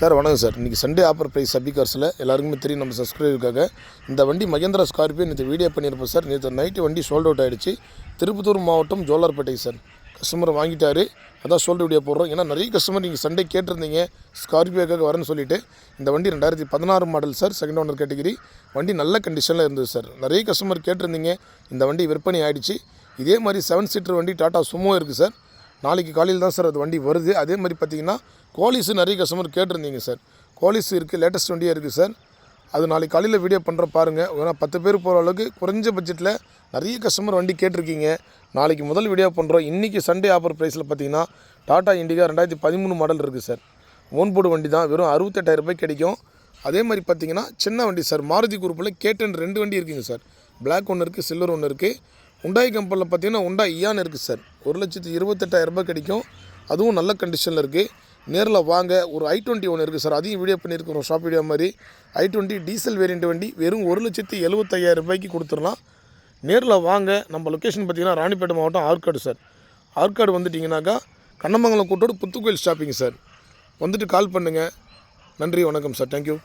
Sir வணக்கம் sir. இன்றைக்கி Sunday offer price சபி கார்ஸில் எல்லாருக்குமே தெரியும் நம்ம சப்ஸ்கிரைபருக்காக இந்த வண்டி மகேந்திரா ஸ்கார்பியோ நேற்று வீடியோ பண்ணியிருப்போம் சார் நேற்று நைட்டு வண்டி சோல்ட் அவுட் ஆகிடுச்சு திருப்பத்தூர் மாவட்டம் ஜோலார்பேட்டை சார். கஸ்டமர் வாங்கிட்டாரு. அதான் சோல்டு வீடியோ போடுறோம். ஏன்னா நிறைய கஸ்டமர் நீங்கள் சண்டே கேட்டிருந்தீங்க. ஸ்கார்பியோக்காக வரேன்னு சொல்லிவிட்டு இந்த வண்டி ரெண்டாயிரத்தி பதினாறு model sir second owner category வண்டி நல்ல கண்டிஷனில் இருந்தது சார். நிறைய கஸ்டமர் கேட்டிருந்தீங்க. இந்த வண்டி விற்பனை ஆகிடுச்சு இதே மாதிரி செவன் சீட்டர் வண்டி டாட்டா சுமோ இருக்குது சார். நாளைக்கு காலையில் தான் சார் அது வண்டி வருது. அதே மாதிரி பார்த்தீங்கன்னா கோலிஸு நிறைய கஸ்டமர் கேட்டிருந்தீங்க சார். கோலிஸ் இருக்குது லேட்டஸ்ட் வண்டியாக இருக்குது சார். அது நாளைக்கு காலையில் வீடியோ பண்ணுற பாருங்கள் ஏன்னா பத்து பேர் போகிற அளவுக்கு குறைஞ்ச பட்ஜெட்டில் நிறைய கஸ்டமர் வண்டி கேட்டிருக்கீங்க. நாளைக்கு முதல் வீடியோ பண்ணுறோம் இன்றைக்கி சண்டே ஆஃபர் ப்ரைஸில் பார்த்தீங்கன்னா டாடா இண்டிகா ரெண்டாயிரத்தி பதிமூணு மாடல் இருக்குது சார். ஓன் போர்டு வண்டி தான். வெறும் அறுபத்தெட்டாயிரம் ரூபாய் கிடைக்கும். அதே மாதிரி பார்த்தீங்கன்னா சின்ன வண்டி சார். மாருதி குரூப்பில் கேட்டன் ரெண்டு வண்டி இருக்குதுங்க சார். பிளாக் ஒன்று இருக்குது சில்வர் ஒன்று இருக்குது உண்டாய் கம்பெனியில் பார்த்தீங்கன்னா உண்டாய் இயான் இருக்குது சார். ஒரு லட்சத்து இருபத்தெட்டாயிரம் ரூபாய் கிடைக்கும். அதுவும் நல்ல கண்டிஷனில் இருக்குது நேரில் வாங்க ஒரு ஐ டுவெண்ட்டி ஒன்று இருக்குது சார். அதையும் வீடியோ பண்ணியிருக்கிறோம் ஷாப் வீடியோ மாதிரி. ஐ டுவெண்ட்டி டீசல் வேரியண்ட் வண்டி வெறும் ஒரு லட்சத்து எழுபத்தையாயிரம் ரூபாய்க்கு கொடுத்துடலாம். நேரில் வாங்க நம்ம லொக்கேஷன் பார்த்தீங்கன்னா ராணிப்பேட்டை மாவட்டம் ஆற்காடு சார். ஆற்காடு வந்துட்டிங்கனாக்கா கண்ணமங்கலம் கூட்டோடு புத்துக்கோயில் ஷாப்பிங் சார். வந்துட்டு கால் பண்ணுங்கள் நன்றி வணக்கம் சார். தேங்க்யூ